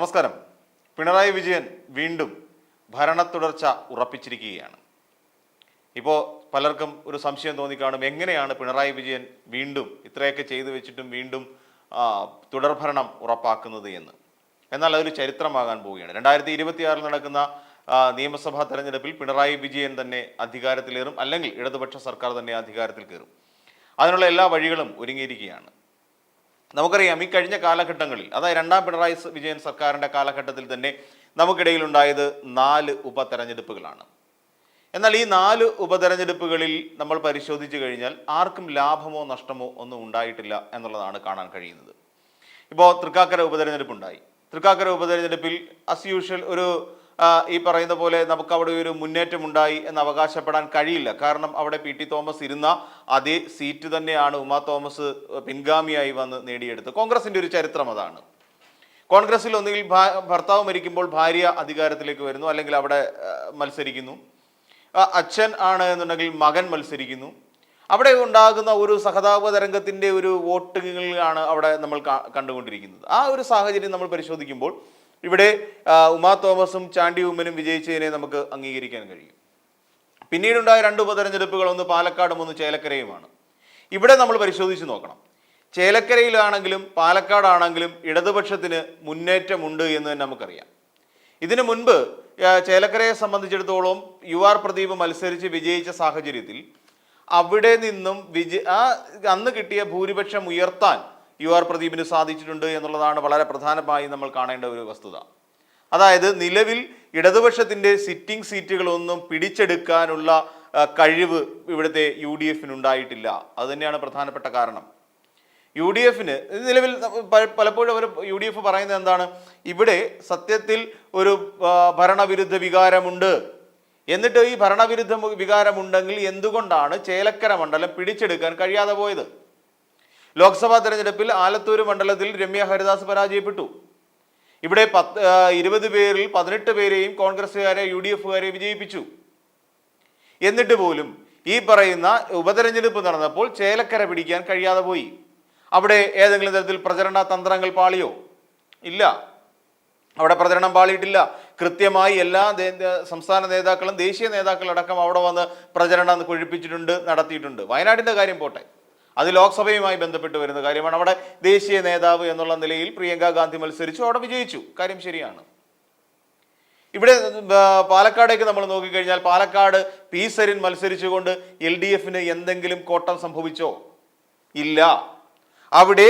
നമസ്കാരം. പിണറായി വിജയൻ വീണ്ടും ഭരണ തുടർച്ച ഉറപ്പിച്ചിരിക്കുകയാണ്. ഇപ്പോൾ പലർക്കും ഒരു സംശയം തോന്നിക്കാണും എങ്ങനെയാണ് പിണറായി വിജയൻ വീണ്ടും ഇത്രയൊക്കെ ചെയ്തു വെച്ചിട്ടും വീണ്ടും തുടർഭരണം ഉറപ്പാക്കുന്നത് എന്ന്. എന്നാൽ അതൊരു ചരിത്രമാകാൻ പോവുകയാണ്. രണ്ടായിരത്തി ഇരുപത്തിയാറിൽ നടക്കുന്ന നിയമസഭാ തെരഞ്ഞെടുപ്പിൽ പിണറായി വിജയൻ തന്നെ അധികാരത്തിലേറും അല്ലെങ്കിൽ ഇടതുപക്ഷ സർക്കാർ തന്നെ അധികാരത്തിൽ കയറും. അതിനുള്ള എല്ലാ വഴികളും ഒരുങ്ങിയിരിക്കുകയാണ്. നമുക്കറിയാം ഈ കഴിഞ്ഞ കാലഘട്ടങ്ങളിൽ അതായത് രണ്ടാം പിണറായി വിജയൻ സർക്കാരിന്റെ കാലഘട്ടത്തിൽ തന്നെ നമുക്കിടയിൽ നമുക്കിടയിലുണ്ടായത് നാല് ഉപതെരഞ്ഞെടുപ്പുകളാണ്. എന്നാൽ ഈ നാല് ഉപതെരഞ്ഞെടുപ്പുകളിൽ നമ്മൾ പരിശോധിച്ചു കഴിഞ്ഞാൽ ആർക്കും ലാഭമോ നഷ്ടമോ ഒന്നും ഉണ്ടായിട്ടില്ല എന്നുള്ളതാണ് കാണാൻ കഴിയുന്നത്. ഇപ്പോൾ തൃക്കാക്കര ഉപതെരഞ്ഞെടുപ്പ് ഉണ്ടായി തൃക്കാക്കര ഉപതെരഞ്ഞെടുപ്പിൽ അസ് യൂഷ്വൽ ഒരു ഈ പറയുന്ന പോലെ നമുക്ക് അവിടെ ഒരു മുന്നേറ്റമുണ്ടായി എന്ന് അവകാശപ്പെടാൻ കഴിയില്ല. കാരണം അവിടെ പി ടി തോമസ് ഇരുന്ന അതേ സീറ്റ് തന്നെയാണ് ഉമാ തോമസ് പിൻഗാമിയായി വന്ന് നേടിയെടുത്തത്. കോൺഗ്രസിന്റെ ഒരു ചരിത്രം അതാണ്. കോൺഗ്രസിൽ ഒന്നുകിൽ ഭർത്താവ് മരിക്കുമ്പോൾ ഭാര്യ അധികാരത്തിലേക്ക് വരുന്നു അല്ലെങ്കിൽ അവിടെ മത്സരിക്കുന്നു. അച്ഛൻ ആണ് എന്നുണ്ടെങ്കിൽ മകൻ മത്സരിക്കുന്നു. അവിടെ ഉണ്ടാകുന്ന ഒരു സഹതാപ തരംഗത്തിന്റെ ഒരു വോട്ടിങ്ങുകളാണ് അവിടെ നമ്മൾ കണ്ടുകൊണ്ടിരിക്കുന്നത്. ആ ഒരു സാഹചര്യം നമ്മൾ പരിശോധിക്കുമ്പോൾ ഇവിടെ ഉമാ തോമസും ചാണ്ടി ഉമ്മനും വിജയിച്ചതിനെ നമുക്ക് അംഗീകരിക്കാൻ കഴിയും. പിന്നീടുണ്ടായ രണ്ട് ഉപതെരഞ്ഞെടുപ്പുകൾ ഒന്ന് പാലക്കാടും ഒന്ന് ചേലക്കരയുമാണ്. ഇവിടെ നമ്മൾ പരിശോധിച്ച് നോക്കണം. ചേലക്കരയിലാണെങ്കിലും പാലക്കാടാണെങ്കിലും ഇടതുപക്ഷത്തിന് മുന്നേറ്റമുണ്ട് എന്ന് തന്നെ നമുക്കറിയാം. ഇതിനു മുൻപ് ചേലക്കരയെ സംബന്ധിച്ചിടത്തോളം യു ആർ പ്രദീപ് മത്സരിച്ച് വിജയിച്ച സാഹചര്യത്തിൽ അവിടെ നിന്നും വിജ ആ അന്ന് കിട്ടിയ ഭൂരിപക്ഷം ഉയർത്താൻ യു ആർ പ്രദീപിന് സാധിച്ചിട്ടുണ്ട് എന്നുള്ളതാണ് വളരെ പ്രധാനമായി നമ്മൾ കാണേണ്ട ഒരു വസ്തുത. അതായത് നിലവിൽ ഇടതുപക്ഷത്തിന്റെ സിറ്റിംഗ് സീറ്റുകളൊന്നും പിടിച്ചെടുക്കാനുള്ള കഴിവ് ഇവിടുത്തെ യു ഡി എഫിന് ഉണ്ടായിട്ടില്ല അതുതന്നെയാണ് പ്രധാനപ്പെട്ട കാരണം. യു ഡി എഫിന് നിലവിൽ പലപ്പോഴും അവർ യു ഡി എഫ് പറയുന്നത് എന്താണ്? ഇവിടെ സത്യത്തിൽ ഒരു ഭരണവിരുദ്ധ വികാരമുണ്ട്. എന്നിട്ട് ഈ ഭരണവിരുദ്ധ വികാരമുണ്ടെങ്കിൽ എന്തുകൊണ്ടാണ് ചേലക്കര മണ്ഡലം പിടിച്ചെടുക്കാൻ കഴിയാതെ പോയത്? ലോക്സഭാ തെരഞ്ഞെടുപ്പിൽ ആലത്തൂർ മണ്ഡലത്തിൽ രമ്യ ഹരിദാസ് പരാജയപ്പെട്ടു. ഇവിടെ പത്ത് ഇരുപത് പേരിൽ പതിനെട്ട് പേരെയും കോൺഗ്രസ്സുകാരെ യു ഡി എഫുകാരെ വിജയിപ്പിച്ചു. എന്നിട്ട് പോലും ഈ പറയുന്ന ഉപതെരഞ്ഞെടുപ്പ് നടന്നപ്പോൾ ചേലക്കര പിടിക്കാൻ കഴിയാതെ പോയി. അവിടെ ഏതെങ്കിലും തരത്തിൽ പ്രചരണ തന്ത്രങ്ങൾ പാളിയോ? ഇല്ല. അവിടെ പ്രചരണം പാളിയിട്ടില്ല. കൃത്യമായി എല്ലാ സംസ്ഥാന നേതാക്കളും ദേശീയ നേതാക്കളടക്കം അവിടെ വന്ന് പ്രചരണം കൊഴിപ്പിച്ചിട്ടുണ്ട് നടത്തിയിട്ടുണ്ട്. വയനാടിന്റെ കാര്യം പോട്ടെ. അത് ലോക്സഭയുമായി ബന്ധപ്പെട്ട് വരുന്ന കാര്യമാണ്. അവിടെ ദേശീയ നേതാവ് എന്നുള്ള നിലയിൽ പ്രിയങ്ക ഗാന്ധി മത്സരിച്ചു അവിടെ വിജയിച്ചു. കാര്യം ശരിയാണ്. ഇവിടെ പാലക്കാടേക്ക് നമ്മൾ നോക്കിക്കഴിഞ്ഞാൽ പാലക്കാട് പി സരിൻ മത്സരിച്ചുകൊണ്ട് എൽ ഡി എഫിന് എന്തെങ്കിലും കോട്ടം സംഭവിച്ചോ? ഇല്ല. അവിടെ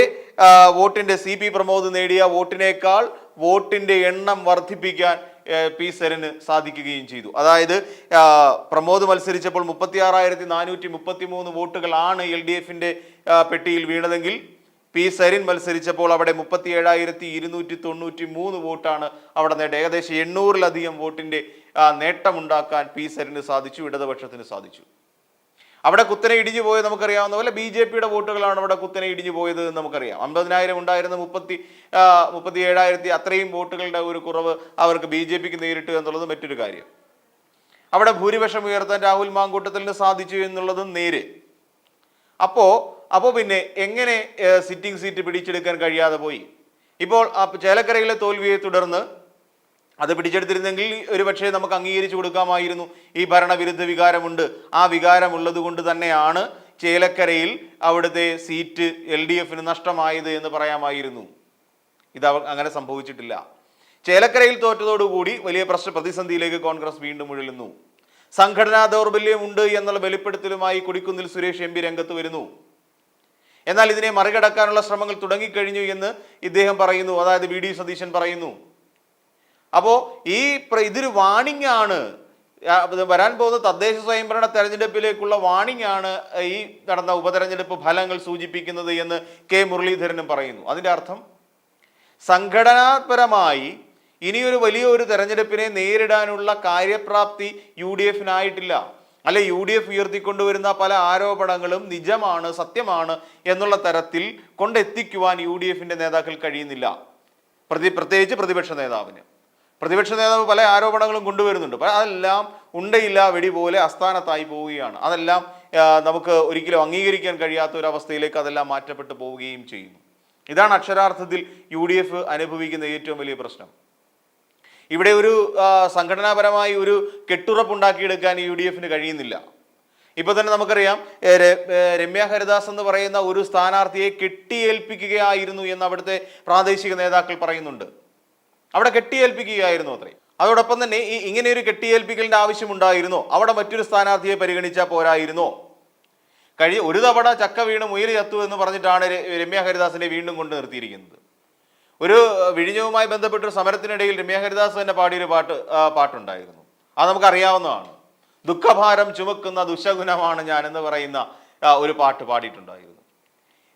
വോട്ടിന്റെ സി പി പ്രമോദ് നേടിയ വോട്ടിനേക്കാൾ വോട്ടിന്റെ എണ്ണം വർദ്ധിപ്പിക്കാൻ പി സെറിന് സാധിക്കുകയും ചെയ്തു. അതായത് പ്രമോദ് മത്സരിച്ചപ്പോൾ മുപ്പത്തി ആറായിരത്തി നാനൂറ്റി മുപ്പത്തി മൂന്ന് വോട്ടുകളാണ് എൽ ഡി എഫിന്റെ പെട്ടിയിൽ വീണതെങ്കിൽ പി സരിൻ മത്സരിച്ചപ്പോൾ അവിടെ മുപ്പത്തി ഏഴായിരത്തി ഇരുന്നൂറ്റി തൊണ്ണൂറ്റി മൂന്ന് വോട്ടാണ് അവിടെ നേട്ടം ഏകദേശം എണ്ണൂറിലധികം വോട്ടിന്റെ നേട്ടമുണ്ടാക്കാൻ പി സരിന് സാധിച്ചു ഇടതുപക്ഷത്തിന് സാധിച്ചു. അവിടെ കുത്തനെ ഇടിഞ്ഞു പോയത് നമുക്കറിയാവുന്ന പോലെ ബി ജെ പിയുടെ വോട്ടുകളാണ് അവിടെ കുത്തനെ ഇടിഞ്ഞു പോയത് എന്ന് നമുക്കറിയാം. അമ്പതിനായിരം ഉണ്ടായിരുന്ന മുപ്പത്തി മുപ്പത്തി ഏഴായിരത്തി അത്രയും വോട്ടുകളുടെ ഒരു കുറവ് അവർക്ക് ബി ജെ പിക്ക് നേരിട്ടു എന്നുള്ളത് മറ്റൊരു കാര്യം. അവിടെ ഭൂരിപക്ഷം ഉയർത്താൻ രാഹുൽ മാങ്കൂട്ടത്തിന് സാധിച്ചു എന്നുള്ളതും നേര്. അപ്പോൾ അപ്പോൾ പിന്നെ എങ്ങനെ സിറ്റിംഗ് സീറ്റ് പിടിച്ചെടുക്കാൻ കഴിയാതെ പോയി? ഇപ്പോൾ ചേലക്കരയിലെ തോൽവിയെ തുടർന്ന് അത് പിടിച്ചെടുത്തിരുന്നെങ്കിൽ ഒരു പക്ഷേ നമുക്ക് അംഗീകരിച്ചു കൊടുക്കാമായിരുന്നു. ഈ ഭരണവിരുദ്ധ വികാരമുണ്ട്. ആ വികാരമുള്ളത് കൊണ്ട് തന്നെയാണ് ചേലക്കരയിൽ അവിടുത്തെ സീറ്റ് എൽ ഡി എഫിന് നഷ്ടമായത് എന്ന് പറയാമായിരുന്നു. ഇത് അങ്ങനെ സംഭവിച്ചിട്ടില്ല. ചേലക്കരയിൽ തോറ്റതോടുകൂടി വലിയ പ്രശ്ന പ്രതിസന്ധിയിലേക്ക് കോൺഗ്രസ് വീണ്ടും ഉഴലുന്നു. സംഘടനാ ദൗർബല്യമുണ്ട് എന്നുള്ള വെളിപ്പെടുത്തലുമായി കൊടിക്കുന്നിൽ സുരേഷ് എം പി രംഗത്ത് വരുന്നു. എന്നാൽ ഇതിനെ മറികടക്കാനുള്ള ശ്രമങ്ങൾ തുടങ്ങിക്കഴിഞ്ഞു എന്ന് ഇദ്ദേഹം പറയുന്നു. അതായത് വി ഡി സതീശൻ പറയുന്നു. അപ്പോ ഈ ഇതൊരു വാണിംഗ് ആണ്. വരാൻ പോകുന്ന തദ്ദേശ സ്വയംഭരണ തെരഞ്ഞെടുപ്പിലേക്കുള്ള വാണിംഗ് ആണ് ഈ നടന്ന ഉപതെരഞ്ഞെടുപ്പ് ഫലങ്ങൾ സൂചിപ്പിക്കുന്നത് എന്ന് കെ. മുരളീധരനും പറയുന്നു. അതിന്റെ അർത്ഥം? സംഘടനാപരമായി ഇനിയൊരു വലിയൊരു തെരഞ്ഞെടുപ്പിനെ നേരിടാനുള്ള കാര്യപ്രാപ്തി യു ഡി എഫിനായിട്ടില്ല. അല്ലെ യു ഡി എഫ് ഉയർത്തിക്കൊണ്ടുവരുന്ന പല ആരോപണങ്ങളും നിജമാണ് സത്യമാണ് എന്നുള്ള തരത്തിൽ കൊണ്ടെത്തിക്കുവാൻ യു ഡി എഫിന്റെ നേതാക്കൾ കഴിയുന്നില്ല. പ്രതി പ്രത്യേകിച്ച് പ്രതിപക്ഷ നേതാവിന്. പ്രതിപക്ഷ നേതാവ് പല ആരോപണങ്ങളും കൊണ്ടുവരുന്നുണ്ട്. അതെല്ലാം ഉണ്ടയില്ല വെടി പോലെ അസ്ഥാനത്തായി പോവുകയാണ്. അതെല്ലാം നമുക്ക് ഒരിക്കലും അംഗീകരിക്കാൻ കഴിയാത്ത ഒരു അവസ്ഥയിലേക്ക് അതെല്ലാം മാറ്റപ്പെട്ടു പോവുകയും ചെയ്യുന്നു. ഇതാണ് അക്ഷരാർത്ഥത്തിൽ യു ഡി എഫ് അനുഭവിക്കുന്ന ഏറ്റവും വലിയ പ്രശ്നം. ഇവിടെ ഒരു സംഘടനാപരമായി ഒരു കെട്ടുറപ്പുണ്ടാക്കിയെടുക്കാൻ യു ഡി എഫിന് കഴിയുന്നില്ല. ഇപ്പൊ തന്നെ നമുക്കറിയാം രമ്യ ഹരിദാസ് എന്ന് പറയുന്ന ഒരു സ്ഥാനാർത്ഥിയെ കെട്ടിയേൽപ്പിക്കുകയായിരുന്നു എന്ന് അവിടുത്തെ പ്രാദേശിക നേതാക്കൾ പറയുന്നുണ്ട്. അവിടെ കെട്ടിയേൽപ്പിക്കുകയായിരുന്നു അത്രേ. അതോടൊപ്പം തന്നെ ഈ ഇങ്ങനെ ഒരു കെട്ടിയേൽപ്പിക്കലിന്റെ ആവശ്യമുണ്ടായിരുന്നോ? അവിടെ മറ്റൊരു സ്ഥാനാർത്ഥിയെ പരിഗണിച്ചാൽ പോരായിരുന്നോ? കഴി ഒരു തവണ ചക്ക വീണ് മുയൽ ചത്തു എന്ന് പറഞ്ഞിട്ടാണ് രമ്യ ഹരിദാസിനെ വീണ്ടും കൊണ്ട് നിർത്തിയിരിക്കുന്നത്. ഒരു വിഴിഞ്ഞവുമായി ബന്ധപ്പെട്ട ഒരു സമരത്തിനിടയിൽ രമ്യ ഹരിദാസ് തന്നെ പാടിയൊരു പാട്ട് പാട്ടുണ്ടായിരുന്നു. അത് നമുക്കറിയാവുന്നതാണ്. ദുഃഖഭാരം ചുമക്കുന്ന ദുശഗുനമാണ് ഞാൻ എന്ന് പറയുന്ന ഒരു പാട്ട് പാടിയിട്ടുണ്ടായിരുന്നു.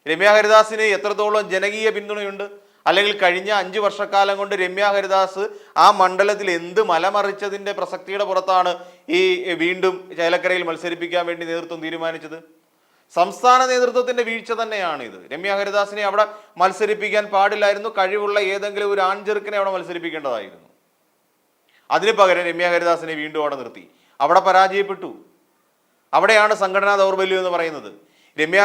രമ്യ ഹരിദാസിന് എത്രത്തോളം ജനകീയ പിന്തുണയുണ്ട്? അല്ലെങ്കിൽ കഴിഞ്ഞ അഞ്ചു വർഷക്കാലം കൊണ്ട് രമ്യ ഹരിദാസ് ആ മണ്ഡലത്തിൽ എന്ത് മലമറിച്ചതിന്റെ പ്രസക്തിയുടെ പുറത്താണ് ഈ വീണ്ടും ചേലക്കരയിൽ മത്സരിപ്പിക്കാൻ വേണ്ടി നേതൃത്വം തീരുമാനിച്ചത്? സംസ്ഥാന നേതൃത്വത്തിന്റെ വീഴ്ച തന്നെയാണ് ഇത് രമ്യ ഹരിദാസിനെ അവിടെ മത്സരിപ്പിക്കാൻ പാടില്ലായിരുന്നു. കഴിവുള്ള ഏതെങ്കിലും ഒരു ആൺചെറുക്കിനെ അവിടെ മത്സരിപ്പിക്കേണ്ടതായിരുന്നു. അതിന് പകരം രമ്യ ഹരിദാസിനെ വീണ്ടും അവിടെ നിർത്തി. അവിടെ പരാജയപ്പെട്ടു. അവിടെയാണ് സംഘടനാ ദൗർബല്യം എന്ന് പറയുന്നത്. രമ്യ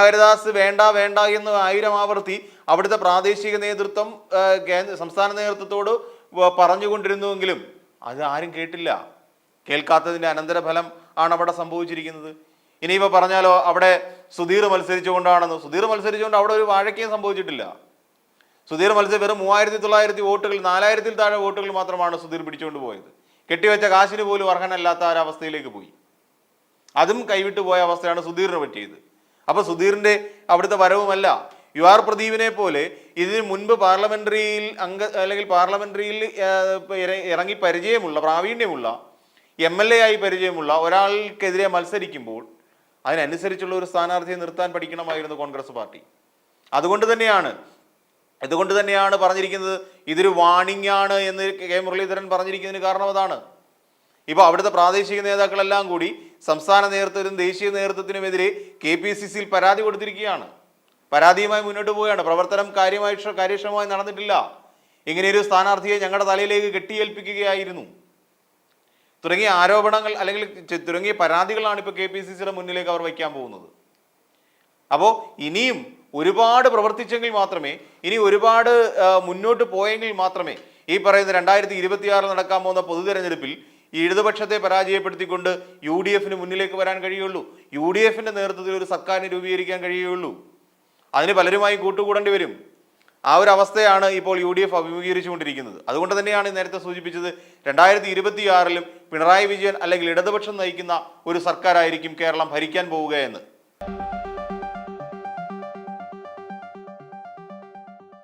വേണ്ട വേണ്ട എന്ന് ആയിരം ആവർത്തി അവിടുത്തെ പ്രാദേശിക നേതൃത്വം കേന്ദ്ര സംസ്ഥാന നേതൃത്വത്തോട് പറഞ്ഞുകൊണ്ടിരുന്നുവെങ്കിലും അത് ആരും കേട്ടില്ല. കേൾക്കാത്തതിന്റെ അനന്തരഫലം ആണ് അവിടെ സംഭവിച്ചിരിക്കുന്നത്. ഇനിയിപ്പോൾ പറഞ്ഞാലോ അവിടെ സുധീർ മത്സരിച്ചുകൊണ്ടാണെന്ന്. സുധീർ മത്സരിച്ചുകൊണ്ട് അവിടെ ഒരു വാഴക്കയും സംഭവിച്ചിട്ടില്ല. സുധീർ മത്സരം വെറും മൂവായിരത്തി തൊള്ളായിരത്തി വോട്ടുകൾ നാലായിരത്തിൽ താഴെ വോട്ടുകൾ മാത്രമാണ് സുധീർ പിടിച്ചുകൊണ്ട് പോയത്. കെട്ടിവെച്ച കാശിന് പോലും അർഹനല്ലാത്ത ഒരവസ്ഥയിലേക്ക് പോയി. അതും കൈവിട്ടു പോയ അവസ്ഥയാണ് സുധീറിന് പറ്റിയത്. അപ്പൊ സുധീറിന്റെ അവിടുത്തെ വരവുമല്ല. യു ആർ പ്രദീപിനെ പോലെ ഇതിന് മുൻപ് പാർലമെന്ററിയിൽ അംഗ അല്ലെങ്കിൽ പാർലമെന്ററിയിൽ ഇറങ്ങി പരിചയമുള്ള പ്രാവീണ്യമുള്ള എം എൽ എ ആയി പരിചയമുള്ള ഒരാൾക്കെതിരെ മത്സരിക്കുമ്പോൾ അതിനനുസരിച്ചുള്ള ഒരു സ്ഥാനാർത്ഥിയെ നിർത്താൻ പഠിക്കണമായിരുന്നു കോൺഗ്രസ് പാർട്ടി. അതുകൊണ്ട് തന്നെയാണ് അതുകൊണ്ട് തന്നെയാണ് പറഞ്ഞിരിക്കുന്നത് ഇതൊരു വാണിംഗ് ആണ് എന്ന് കെ. മുരളീധരൻ പറഞ്ഞിരിക്കുന്നതിന് കാരണം അതാണ്. ഇപ്പോൾ അവിടുത്തെ പ്രാദേശിക നേതാക്കളെല്ലാം കൂടി സംസ്ഥാന നേതൃത്വത്തിനും ദേശീയ നേതൃത്വത്തിനുമെതിരെ കെ പി സി സിയിൽ പരാതി കൊടുത്തിരിക്കുകയാണ്. പരാതിയുമായി മുന്നോട്ട് പോവുകയാണ്. പ്രവർത്തനം കാര്യമായി കാര്യക്ഷമമായി നടന്നിട്ടില്ല. ഇങ്ങനെയൊരു സ്ഥാനാർത്ഥിയെ ഞങ്ങളുടെ തലയിലേക്ക് കെട്ടിയേൽപ്പിക്കുകയായിരുന്നു. തുടങ്ങിയ ആരോപണങ്ങൾ അല്ലെങ്കിൽ തുടങ്ങിയ പരാതികളാണ് ഇപ്പോൾ കെ പി സി സിയുടെ മുന്നിലേക്ക് അവർ വയ്ക്കാൻ പോകുന്നത്. അപ്പോൾ ഇനിയും ഒരുപാട് പ്രവർത്തിച്ചെങ്കിൽ മാത്രമേ ഇനി ഒരുപാട് മുന്നോട്ട് പോയെങ്കിൽ മാത്രമേ ഈ പറയുന്ന രണ്ടായിരത്തി ഇരുപത്തിയാറിൽ നടക്കാൻ പോകുന്ന പൊതു തെരഞ്ഞെടുപ്പിൽ ഈ ഇടതുപക്ഷത്തെ പരാജയപ്പെടുത്തിക്കൊണ്ട് യു ഡി എഫിന് മുന്നിലേക്ക് വരാൻ കഴിയുള്ളൂ. യു ഡി എഫിന്റെ നേതൃത്വത്തിൽ ഒരു സർക്കാരിനെ രൂപീകരിക്കാൻ കഴിയുള്ളൂ. അതിന് പലരുമായി കൂട്ടുകൂടേണ്ടി വരും. ആ ഒരു അവസ്ഥയാണ് ഇപ്പോൾ യു ഡി എഫ് അഭിമുഖീകരിച്ചുകൊണ്ടിരിക്കുന്നത്. അതുകൊണ്ട് തന്നെയാണ് നേരത്തെ സൂചിപ്പിച്ചത് രണ്ടായിരത്തി ഇരുപത്തിയാറിലും പിണറായി വിജയൻ അല്ലെങ്കിൽ ഇടതുപക്ഷം നയിക്കുന്ന ഒരു സർക്കാരായിരിക്കും കേരളം ഭരിക്കാൻ പോവുക എന്ന്